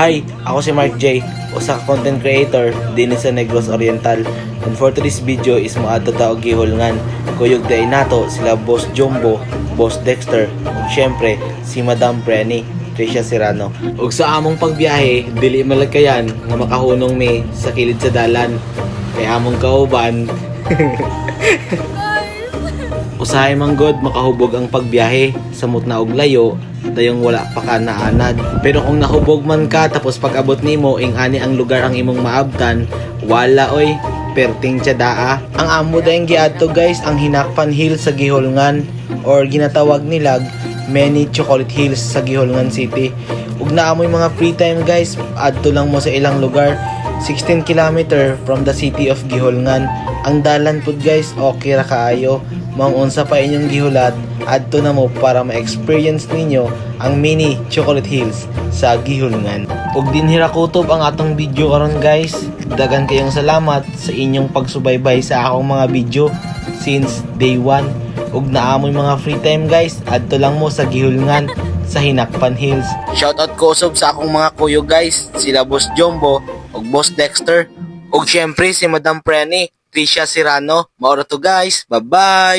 Hi, ako si Mark J, usa ka content creator din sa Negros Oriental. And for today's video is moadto ta og. Kuyog day nato sila Boss Jumbo, Boss Dexter, ug syempre si Madam Prenny, Tricia Serrano. Ug sa among pagbiyahe, dili malagkayan nga makahunong mi sa kilid sa dalan. Kay among kauban, Usahay man god makahubog ang pagbiyahe sa mutna og layo dayong wala pa ka naanad. Pero kung nahubog man ka tapos pag abot nimo ing ani ang lugar ang imong maabtan, wala oy perting tiyadaa. Ang amo dayong giadto guys ang Hinakpan Hills sa Giholngan or ginatawag nilag Many Chocolate Hills sa Giholngan City. Ug naamoy mga free time guys, adto lang mo sa ilang lugar. 16 km from the city of Giholngan. Ang dalan pud guys, okay ra kaayo. Mang unsa pa inyong gihulat, adto na mo para ma-experience ninyo ang mini Chocolate Hills sa Gihulngan. Ug dinhira kutob ang atong video karon guys. Dagan kayong salamat sa inyong pagsubaybay sa akong mga video since day 1. Ug naamoy mga free time guys, adto lang mo sa Gihulngan sa Hinakpan Hills. Shoutout ko usab sa akong mga kuyo guys, sila Boss Jumbo ug Boss Dexter ug syempre si Madam Prenny, Tricia Serrano. Maura to guys. Bye-bye.